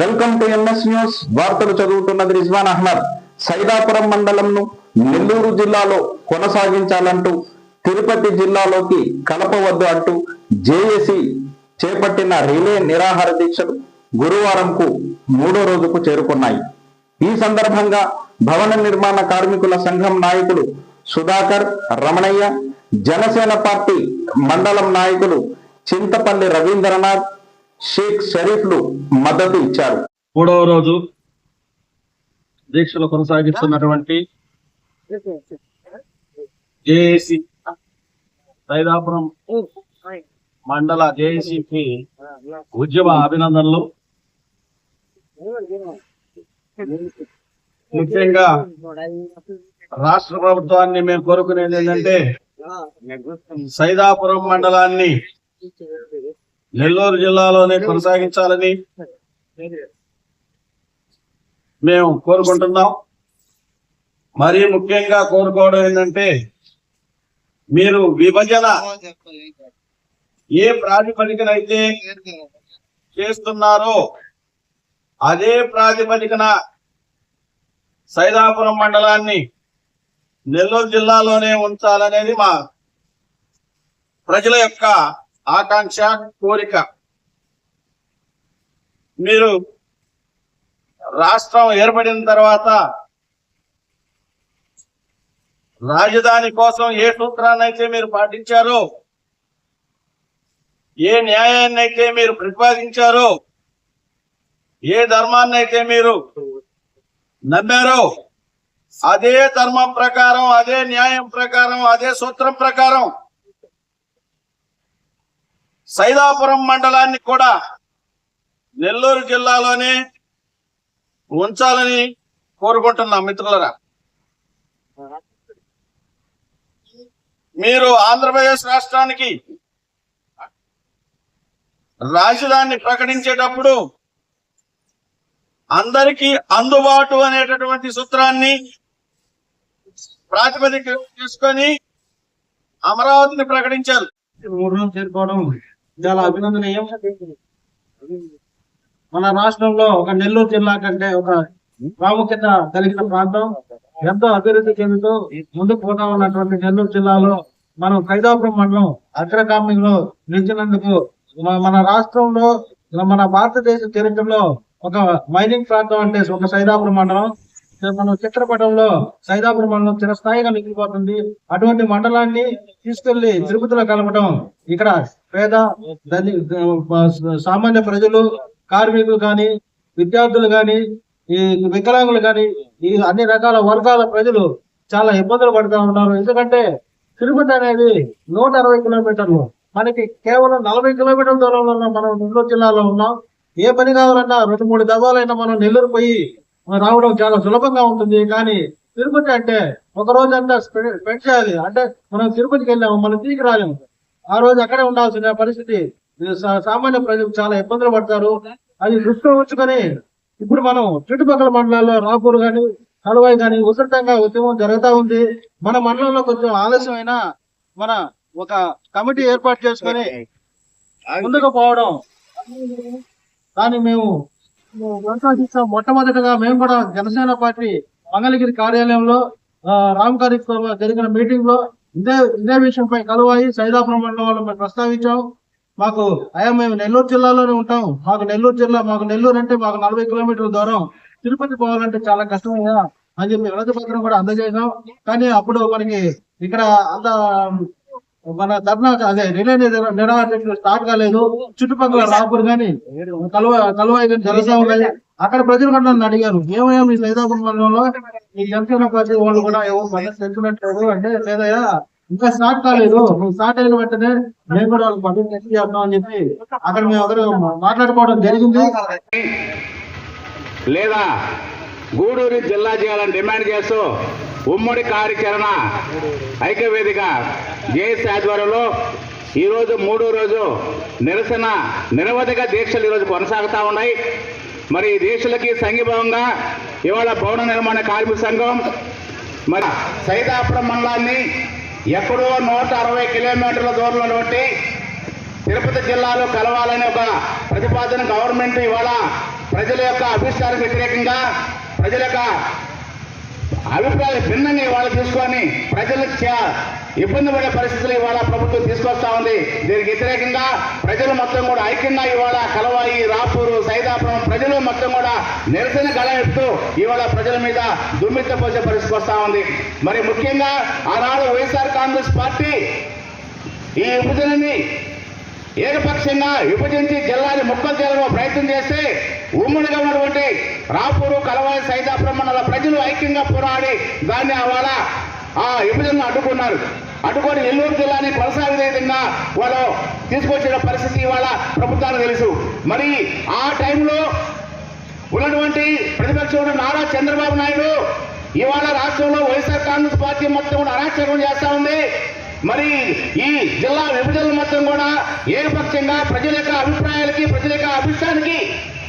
Welcome to MS news. వార్తలు చదువుతున్నది రిజ్వాన్ అహ్మద్. సైదాపురం మండలంను నెల్లూరు జిల్లాలో కొనసాగించాలంటూ తిరుపతి జిల్లాలోకి కలపవద్దు అంటూ జేఏసీ చేపట్టిన రిలే నిరాహార దీక్షలు గురువారంకు మూడో రోజుకు చేరుకున్నాయి. ఈ సందర్భంగా భవన నిర్మాణ కార్మికుల సంఘం నాయకులు సుధాకర్ రమణయ్య జనసేన పార్టీ మండలం నాయకులు చింతపల్లి రవీంద్రనాథ్ షేక్ షరీఫ్లు మద్దతు ఇచ్చారు. మూడవ రోజు దీక్షలు కొనసాగిస్తున్నటువంటి జేఏసి సైదాపురం మండల జేఏసీకి ఉద్యమ అభినందనలు. ముఖ్యంగా రాష్ట్ర ప్రభుత్వాన్ని మేము కోరుకునేది ఏంటంటే సైదాపురం మండలాన్ని నెల్లూరు జిల్లాలోనే కొనసాగించాలని మేము కోరుకుంటున్నాం. మరీ ముఖ్యంగా కోరుకోవడం ఏంటంటే మీరు విభజన ఏ ప్రాతిపదికనైతే చేస్తున్నారో అదే ప్రాతిపదికన సైదాపురం మండలాన్ని నెల్లూరు జిల్లాలోనే ఉంచాలనేది మా ప్రజల యొక్క ఆకాంక్ష కోరిక. మీరు రాష్ట్రం ఏర్పడిన తర్వాత రాజధాని కోసం ఏ సూత్రాన్ని అయితే మీరు పాటించారో ఏ న్యాయాన్ని అయితే మీరు ప్రతిపాదించారో ఏ ధర్మాన్ని అయితే మీరు నమ్మారో అదే ధర్మం ప్రకారం అదే న్యాయం ప్రకారం అదే సూత్రం ప్రకారం సైదాపురం మండలాన్ని కూడా నెల్లూరు జిల్లాలోనే ఉంచాలని కోరుకుంటున్నాం మిత్రులరా. మీరు ఆంధ్రప్రదేశ్ రాష్ట్రానికి రాజధాని ప్రకటించేటప్పుడు అందరికీ అందుబాటు అనేటటువంటి సూత్రాన్ని ప్రాతిపదిక తీసుకొని అమరావతిని ప్రకటించారు. మూడు రోజులు చేరుకోవడం చాలా అభినందనీయం మన రాష్ట్రంలో ఒక నెల్లూరు జిల్లా కంటే ఒక ప్రాముఖ్యత కలిగిన ప్రాంతం ఎంతో అభివృద్ధి చెందుతూ ముందుకు పోతా ఉన్నటువంటి నెల్లూరు జిల్లాలో మనం కైదాపురం మండలం అగ్రగామిలో నిలిచినందుకు మన రాష్ట్రంలో మన భారతదేశ చరిత్రలో ఒక మైనింగ్ ప్రాంతం అంటే ఒక సైదాపురం మండలం. మనం చిత్రపటంలో సైదాపురం మండలం చిరస్థాయిగా మిగిలిపోతుంది. అటువంటి మండలాన్ని తీసుకెళ్ళి తిరుపతిలో కలపడం ఇక్కడ పేద సామాన్య ప్రజలు కార్మికులు కానీ విద్యార్థులు కానీ ఈ వికలాంగులు కానీ ఈ అన్ని రకాల వర్గాల ప్రజలు చాలా ఇబ్బందులు పడుతూ ఉన్నారు. ఎందుకంటే తిరుపతి అనేది నూట అరవై కిలోమీటర్లు. మనకి కేవలం నలభై కిలోమీటర్ల దూరంలో ఉన్న మనం నెల్లూరు జిల్లాలో ఉన్నాం. ఏ పని కావాలన్నా రెండు మూడు దఫాలైనా మనం నెల్లూరు పోయి రావడం చాలా సులభంగా ఉంటుంది. కానీ తిరుపతి అంటే ఒక రోజు అంతా స్పె- స్పెండ్ చేయాలి. అంటే మనం తిరుపతికి వెళ్ళాము మనం తిరిగి రాలేము. ఆ రోజు అక్కడే ఉండాల్సిన పరిస్థితి. సా- సామాన్య ప్రజలు చాలా ఇబ్బందులు పడతారు. అది దృష్టిలో ఉంచుకొని ఇప్పుడు మనం చుట్టుపక్కల మండలాల్లో రాపూర్ గాని కలువాయి గాని ఉధృతంగా ఉద్యమం జరుగుతూ ఉంది. మన మండలంలో కొంచెం ఆలస్యమైన మన ఒక కమిటీ ఏర్పాటు చేసుకొని ముందుకు పోవడం. కానీ మేము కొనసాగిస్తాం మొట్టమొదటిగా మేము కూడా జనసేన పార్టీ మంగళగిరి కార్యాలయంలో రామకారి రామ్ జరిగిన మీటింగ్లో ఇదే ఇదే విషయంపై కలువాయి. సైదాపురం మండలం వాళ్ళు మేము ప్రస్తావించాం. మాకు అయ్యా మేము నెల్లూరు జిల్లాలోనే ఉంటాం. మాకు నెల్లూరు జిల్లా మాకు నెల్లూరు అంటే మాకు నలభై కిలోమీటర్ల దూరం. తిరుపతి పోవాలంటే చాలా కష్టమయ్యా అని చెప్పి వినతి పత్రం కూడా అందజేసాం కానీ అప్పుడు మనకి ఇక్కడ అంత మన ధర్నా అదే రిలే నిరాహార స్టార్ట్ కాలేదు. చుట్టుపక్కల రాపూర్ కానీ కలువ కలువాయి కానీ జరుగుతా ఉన్నాయి. అక్కడ ప్రజలు కూడా నన్ను అడిగారు ఏమయ్యా మీ లేదా మండలంలో ఈ జనసేన పార్టీ వాళ్ళు కూడా ఎవరు మద్దతు తెలుసుకున్నట్లేదు అంటే లేదయ్యా ఇంకా స్టార్ట్ కాలేదు నువ్వు స్టార్ట్ అయిన వెంటనే మేము కూడా వాళ్ళకి మద్దతు తెచ్చి చేద్దాం అని చెప్పి అక్కడ మేము అందరూ మాట్లాడుకోవడం జరిగింది. లేదా గూడూరు జిల్లా చేయాలని డిమాండ్ చేస్తూ ఉమ్మడి కార్యాచరణ ఐక్యవేదిక జేఎస్ ఆధ్వర్యంలో ఈరోజు మూడో రోజు నిరసన నిరవధిక దీక్షలు ఈరోజు కొనసాగుతా ఉన్నాయి. మరి ఈ దీక్షలకి సంఘీభావంగా ఇవాళ భవన నిర్మాణ కార్మిక సంఘం మరి సైదాపురం మండలాన్ని ఎక్కడో నూట అరవై కిలోమీటర్ల దూరంలో బట్టి తిరుపతి జిల్లాలో కలవాలని ఒక ప్రతిపాదన గవర్నమెంట్ ఇవాళ ప్రజల యొక్క అభిష్టానికి వ్యతిరేకంగా ప్రజల యొక్క అభిప్రాయాలు భిన్నంగా ఇవాళ తీసుకొని ప్రజలు ఇబ్బంది పడే పరిస్థితులు ఇవాళ ప్రభుత్వం తీసుకొస్తా ఉంది. దీనికి వ్యతిరేకంగా ప్రజలు మొత్తం కూడా ఐక్యంగా ఇవాళ కలవాయి రాపూరు సైదాపురం ప్రజలు మొత్తం కూడా నిరసన గళమెత్తు ఇవాళ ప్రజల మీద దుమ్మెత్త పోసే పరిస్థితి వస్తా ఉంది. మరి ముఖ్యంగా ఆనాడు వైఎస్ఆర్ కాంగ్రెస్ పార్టీ ఈ విభజనని ఏకపక్షంగా విభజించి జిల్లాని ముక్కలు చేయాలని ప్రయత్నం చేస్తే ఉమ్మడిగా ఉన్నటువంటి రాపూరు కలవాయి సైదాపురం మండల ప్రజలు ఐక్యంగా పోరాడి దాన్ని అవాళ ఆ విభజనను అడ్డుకున్నారు. అడ్డుకొని నెల్లూరు జిల్లాని కొనసాగే విధంగా వాళ్ళు తీసుకొచ్చిన పరిస్థితి ఇవాళ ప్రభుత్వానికి తెలుసు. మరి ఆ టైంలో ఉన్నటువంటి ప్రతిపక్షంలో నారా చంద్రబాబు నాయుడు ఇవాళ రాష్ట్రంలో వైఎస్ఆర్ కాంగ్రెస్ పార్టీ మొత్తం కూడా అరాచకం చేస్తా ఉంది. మరి ఈ జిల్లా విభజన మొత్తం కూడా ఏకపక్షంగా ప్రజల యొక్క అభిప్రాయాలకి ప్రజల యొక్క అభిష్టానికి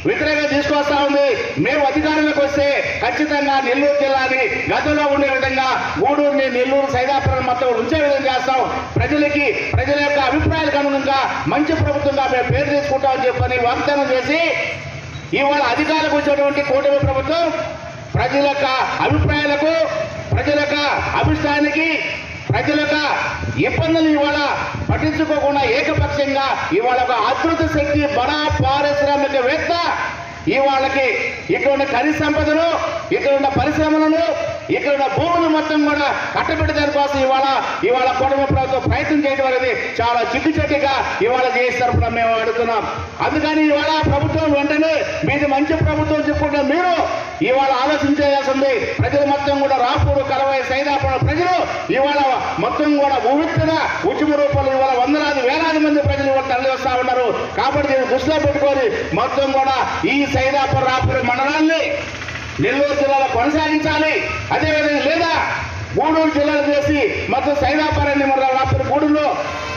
వ్యతిరేకంగా తీసుకొస్తా ఉంది. మేము అధికారంలోకి వస్తే ఖచ్చితంగా నెల్లూరు జిల్లాని గతంలో ఉండే విధంగా గూడూరుని నెల్లూరు సైదాపురం మొత్తం ఉంచే విధంగా చేస్తాం. ప్రజలకి ప్రజల యొక్క అభిప్రాయాలకు అనుగుణంగా మంచి ప్రభుత్వంగా మేము పేరు తీసుకుంటామని చెప్పని వాగ్దానం చేసి ఇవాళ అధికారులకు వచ్చేటువంటి కూటమి ప్రభుత్వం ప్రజల యొక్క అభిప్రాయాలకు ప్రజల యొక్క అభిష్టానికి ప్రజలక ఇబ్బందులు ఇవాళ పట్టించుకోకుండా ఏకపక్షంగా ఇవాళ ఒక అద్భుత శక్తి బడా పారిశ్రామికవేత్త ఇవాళకి ఇక్కడ ఉన్న ఖనిజ సంపదను ఇక్కడ ఉన్న పరిశ్రమలను ఇక్కడ భూములు మొత్తం కూడా కట్టబెట్టడానికి కోసం ఇవాళ ఇవాళ కుటుంబ ప్రభుత్వం ప్రయత్నం చేయడం అనేది చాలా చిక్కుచెట్టుగా ఇవాళ చేసి తరపున మేము అడుగుతున్నాం. అందుకని ఇవాళ ప్రభుత్వం వెంటనే మీది మంచి ప్రభుత్వం చెప్పుకుంటే మీరు ఇవాళ ఆలోచించేయాల్సింది ప్రజలు మొత్తం కూడా రాపూరు కలవై సైదాపురం ప్రజలు ఇవాళ మొత్తం కూడా ఉవ్వెత్తున ఉద్యమ రూపంలో ఇవాళ వందలాది వేలాది మంది ప్రజలు ఇవాళ తరలి వస్తా ఉన్నారు. కాబట్టి దీన్ని దృష్టిలో పెట్టుకొని మొత్తం కూడా ఈ సైదాపురం రాపూర్ మండలాన్ని నెల్లూరు జిల్లాలో కొనసాగించాలి. అదేవిధంగా లేదా గూడూరు జిల్లాలో చేసి మొత్తం సైదాపారాన్ని మన రాపూర్ గూడూరులో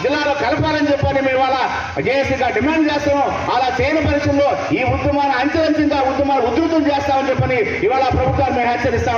జిల్లాలో కలపాలని చెప్పని మేము ఇవాళ జేఏసీగా డిమాండ్ చేస్తాము అలా చేయని పరిస్థితుల్లో ఈ ఉద్యమాన్ని అంచెలంచెంగా ఉద్యమాన్ని ఉధృతం చేస్తామని చెప్పని ఇవాళ ప్రభుత్వాన్ని మేము హెచ్చరిస్తా